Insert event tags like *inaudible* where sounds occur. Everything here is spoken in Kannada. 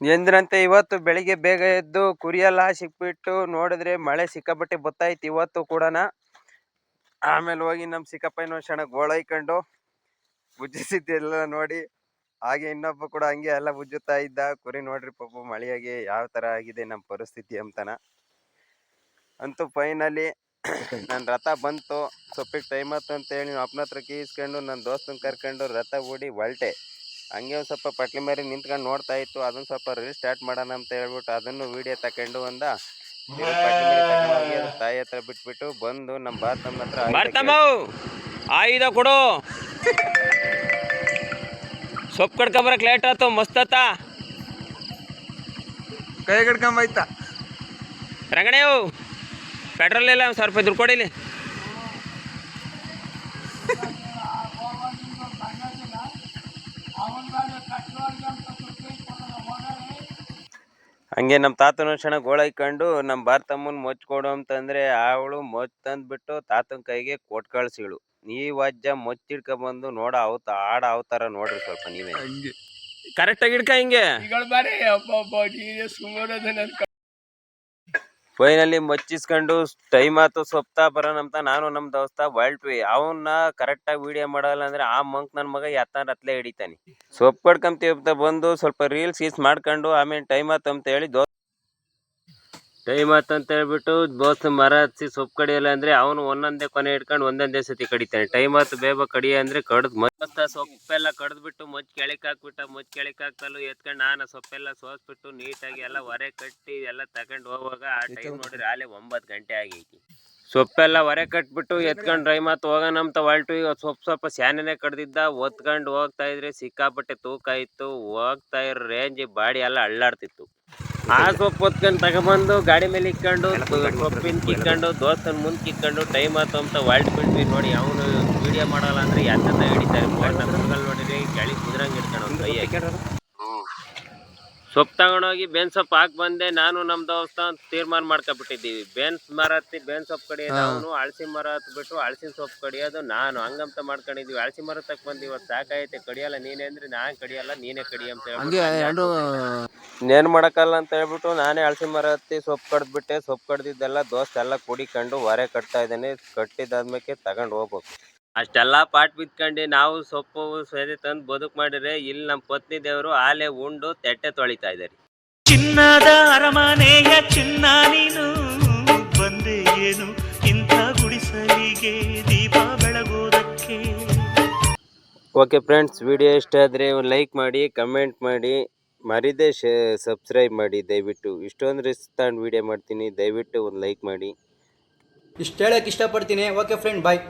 ಎಂದ್ರಂತೆ ಇವತ್ತು ಬೆಳಿಗ್ಗೆ ಬೇಗ ಎದ್ದು ಕುರಿಯೆಲ್ಲ ಸಿಕ್ಬಿಟ್ಟು ನೋಡಿದ್ರೆ ಮಳೆ ಸಿಕ್ಕಾಪಟ್ಟೆ ಬತ್ತಾಯ್ತು ಇವತ್ತು ಕೂಡ ಆಮೇಲೆ ಹೋಗಿ ನಮ್ಮ ಸಿಕ್ಕಪ್ಪ ಇನ್ನೊಂದ್ ಕ್ಷಣ ಗೋಳೈಕೊಂಡು ಉಜ್ಜಿಸಿದ್ದೆಲ್ಲ ನೋಡಿ. ಹಾಗೆ ಇನ್ನೊಬ್ಬ ಕೂಡ ಹಂಗೆ ಎಲ್ಲ ಉಜ್ಜುತ್ತಾ ಇದ್ದ. ಕುರಿ ನೋಡ್ರಿ ಪಾಪ, ಮಳೆಯಾಗಿ ಯಾವ ತರ ಆಗಿದೆ ನಮ್ಮ ಪರಿಸ್ಥಿತಿ ಅಂತನ. ಅಂತೂ ಫೈನಲಿ ನನ್ನ ರಥ ಬಂತು. ಸೊಪ್ಪಿಗೆ ಟೈಮ್ ಆಯ್ತು ಅಂತ ಹೇಳಿ ಅಪ್ಪನ ಹತ್ರ ಕೀಸ್ಕೊಂಡು ನನ್ನ ದೋಸ್ತನ ಕರ್ಕೊಂಡು ರಥ ಓಡಿ ಹೊಲ್ಟೆ. ಹಂಗೆ ಒಂದು ಸ್ವಲ್ಪ ಪಟ್ಲಿ ಮೇಲೆ ನಿಂತ್ಕೊಂಡು ನೋಡ್ತಾ ಇತ್ತು. ಅದನ್ನ ಸ್ವಲ್ಪ ರೀಲ್ ಸ್ಟಾರ್ಟ್ ಮಾಡೋಣ ಅಂತ ಹೇಳ್ಬಿಟ್ಟು ಅದನ್ನು ವಿಡಿಯೋ ತಕೊಂಡು ಒಂದ ತಾಯಿ ಹತ್ರ ಬಿಟ್ಬಿಟ್ಟು ಬಂದು ನಮ್ಮ ಬಾತಮ್ಮ ಹತ್ರ ಆಯುಧ ಕೊಡು. ಸೊಪ್ಪು ಕಡ್ಕೊಬರಕ್ ಲೇಟ್ ಆಯ್ತು ಮಸ್ತತ್ತ ಕೈ ಕಡ್ಕೊಂಬೈತ ರಂಗಣೇವು ಪೆಟ್ರೋಲ್ ಇಲ್ಲ ಒಂದು ಸಾವಿರ ರೂಪಾಯಿ ದುಡ್ಡು ಕೊಡಿಲಿ *laughs* ಹಂಗೆ ನಮ್ಮ ತಾತನ ಕ್ಷಣ ಗೋಳೈಕೊಂಡು ನಮ್ಮ ಭಾರತಮ್ಮನ ಮೊಚ್ಕೊಡು ಅಂತಂದ್ರೆ ಅವಳು ಮೊಚ್ ತಂದ್ಬಿಟ್ಟು ತಾತನ ಕೈಗೆ ಕೊಟ್ ಕಳ್ಸಿಳು. ನೀವ್ ವಜ್ಜ ಮೊಚ್ಚಿಡ್ಕ ಬಂದು ನೋಡ ಅವತ ಆಡ ಅವತಾರ ನೋಡ್ರಿ ಸ್ವಲ್ಪ ನೀವೇ. ಕರೆಕ್ಟಾಗಿ ಹಿಡ್ಕ ಹಿಂಗೆ. ಫೈನಲಿ ಮಚ್ಚಿಸ್ಕೊಂಡು ಟೈಮ್ ಆತು ಸೊಪ್ತಾ ಬರೋಣ ಅಂತ ನಾನು ನಮ್ ದೋಸ್ತ ಹೊರಟ್ವಿ ಅವನ್ನ ಕರೆಕ್ಟ್ ಆಗಿ ವಿಡಿಯೋ ಮಾಡಲ್ಲ ಅಂದ್ರೆ ಆ ಮಂಕ್ ನನ್ ಮಗ ಎತ್ತಾರ ಹತ್ಲೆ ಹಿಡಿತಾನೆ. ಸೊಪ್ಪು ಕಡ್ಕೊಂತೀವಿ ಬಂದು ಸ್ವಲ್ಪ ರೀಲ್ಸ್ ಗೀಸ್ ಮಾಡ್ಕೊಂಡು ಆಮೇಲೆ ಟೈಮ್ ಆತು ಅಂತ ಹೇಳಿ ದೋ ಟೈಮ್ ಆತ್ ಅಂತ ಹೇಳ್ಬಿಟ್ಟು ಬೋಸ್ ಮರ ಹಚ್ಚಿ ಸೊಪ್ಪು ಕಡಿಯಲ್ಲ ಅಂದ್ರೆ ಅವನು ಒಂದೊಂದೇ ಕೊನೆ ಹಿಡ್ಕೊಂಡು ಒಂದೊಂದೇ ಸತಿ ಕಡಿತಾನೆ. ಟೈಮ್ ಆತು ಬೇಗ ಕಡಿಯ ಅಂದ್ರೆ ಕಡ್ದು ಮತ್ತ ಸೊಪ್ಪೆಲ್ಲ ಕಡ್ದ್ಬಿಟ್ಟು ಮಚ್ ಕೆಳಕ್ ಹಾಕ್ಬಿಟ್ಟ ಮಚ್ ಕೆಳಕ್ ಹಾಕಲು ಎತ್ಕೊಂಡು ನಾನು ಸೊಪ್ಪೆಲ್ಲ ಸೋಸ್ಬಿಟ್ಟು ನೀಟಾಗಿ ಎಲ್ಲ ಹೊರೆ ಕಟ್ಟಿ ಎಲ್ಲ ತಗೊಂಡು ಹೋಗುವಾಗ ಆ ಟೈಮ್ ನೋಡಿದ್ರೆ ಆಲೆ ಒಂಬತ್ತು ಗಂಟೆ ಆಗೈತಿ. ಸೊಪ್ಪೆಲ್ಲ ಹೊರೆ ಕಟ್ಬಿಟ್ಟು ಎತ್ಕೊಂಡು ಡ್ರೈ ಮಾತು ಹೋಗೋಣ ಅಂತ ಹೊಲ್ಟು ಈಗ ಸೊಪ್ಪು ಸ್ವಲ್ಪ ಸ್ಯಾನೆನೆ ಕಡ್ದಿದ್ದ ಒತ್ಕೊಂಡು ಹೋಗ್ತಾ ಇದ್ರೆ ಸಿಕ್ಕಾಪಟ್ಟೆ ತೂಕ ಇತ್ತು. ಹೋಗ್ತಾ ಇರೋ ರೇಂಜ್ ಬಾಡಿ ಎಲ್ಲ ಅಳ್ಳಾಡ್ತಿತ್ತು. ಆ ಸೊಪ್ಪು ಹೊತ್ಕೊಂಡು ತಗೊಬಂದು ಗಾಡಿ ಮೇಲೆ ಇಕ್ಕೊಂಡು ಸೊಪ್ಪಿನ ಕಿಕ್ಕೊಂಡು ದೋಸ್ತನ ಮುಂದೆ ಕಿಕ್ಕೊಂಡು ಟೈಮ್ ಆಯ್ತು ಅಂತ ವಾಲ್ಟ್ ಬಿಟ್ವಿ ನೋಡಿ ಅವನು ವಿಡಿಯೋ ಮಾಡಲ್ಲ ಅಂದ್ರೆ ಎಂತ ಹಿಡಿತಾರೆ? ನೋಡಿರಿ ಕೆಳಗೆ ಕುದ್ರಂಗ್ ಅವ್ನ್ ಕೈಯಾಗೆ ಸೊಪ್ಪು ತಗೊಂಡೋಗಿ ಬೇನ್ ಸೊಪ್ಪು ಹಾಕಿ ಬಂದೆ. ನಾನು ನಮ್ಮ ದೋಸ್ತ ತೀರ್ಮಾನ ಮಾಡ್ಕೊಬಿಟ್ಟಿದ್ದೀವಿ. ಬೇನ್ಸ್ ಮರ ಹತ್ತಿ ಬೇನ್ ಸೊಪ್ಪು ಕಡಿಯೋದು ಅವನು ಅಳಸಿ ಮರ ಹತ್ಬಿಟ್ಟು ಅಳಸಿನ ಸೊಪ್ಪು ಕಡಿಯೋದು ನಾನು ಹಂಗಂತ ಮಾಡ್ಕೊಂಡಿದ್ವಿ ಅಳಸಿ ಮರ ತಕ್ ಬಂದು ಇವತ್ತು. ಸಾಕಾಯ್ತೆ. ಕಡಿಯಲ್ಲ ನೀನೇ ಅಂದ್ರೆ ನಾನ್ ಕಡಿಯಲ್ಲ ನೀನೇ ಕಡಿ ಅಂತ ಹೇಳ್ಬಿಟ್ಟು ಎರಡು ನೇನ್ ಮಾಡಕ್ಕಲ್ಲ ಅಂತ ಹೇಳ್ಬಿಟ್ಟು ನಾನೇ ಅಳಸಿ ಮರ ಹತ್ತಿ ಸೊಪ್ಪು ಕಡ್ದ್ಬಿಟ್ಟೆ. ಸೊಪ್ಪು ಕಡ್ದಿದ್ದೆಲ್ಲ ದೋಸ್ತ ಎಲ್ಲ ಕುಡಿಕೊಂಡು ಹೊರೆ ಕಟ್ತಾ ಇದ್ದಾನೆ. ಕಟ್ಟಿದಾದ್ಮೇಲೆ ತಗೊಂಡು ಹೋಗ್ಬೇಕು. ಅಷ್ಟೆಲ್ಲ ಪಾಟ್ ಬಿತ್ಕೊಂಡು ನಾವು ಸೊಪ್ಪು ಸೇರಿ ತಂದು ಬದುಕು ಮಾಡಿದ್ರೆ ಇಲ್ಲಿ ನಮ್ಮ ಪತ್ನಿ ದೇವರು ಆಲೆ ಉಂಡು ತೆಟ್ಟೆ ತೊಳಿತಾ ಇದ್ದಾರೆ ಚಿನ್ನದ ಅರಮನೆಯ ಚಿನ್ನ ನೀನು ಬಂದೆ ಏನು ಇಂಥ ಗುಡಿಸಲಿಗೆ ದೀಪ ಬೆಳಗೋದಕ್ಕೆ ಓಕೆ ಫ್ರೆಂಡ್ಸ್ ವಿಡಿಯೋ ಇಷ್ಟ ಆದರೆ ಲೈಕ್ ಮಾಡಿ ಕಮೆಂಟ್ ಮಾಡಿ ಮರಿದೆ ಶೇ ಸಬ್ಸ್ಕ್ರೈಬ್ ಮಾಡಿ ದಯವಿಟ್ಟು. ಇಷ್ಟೊಂದು ರಿಸ್ಕ್ ತಗೊಂಡು ವಿಡಿಯೋ ಮಾಡ್ತೀನಿ ದಯವಿಟ್ಟು ಒಂದು ಲೈಕ್ ಮಾಡಿ. ಇಷ್ಟು ಹೇಳಕ್ಕೆ ಇಷ್ಟಪಡ್ತೀನಿ. Okay friend bye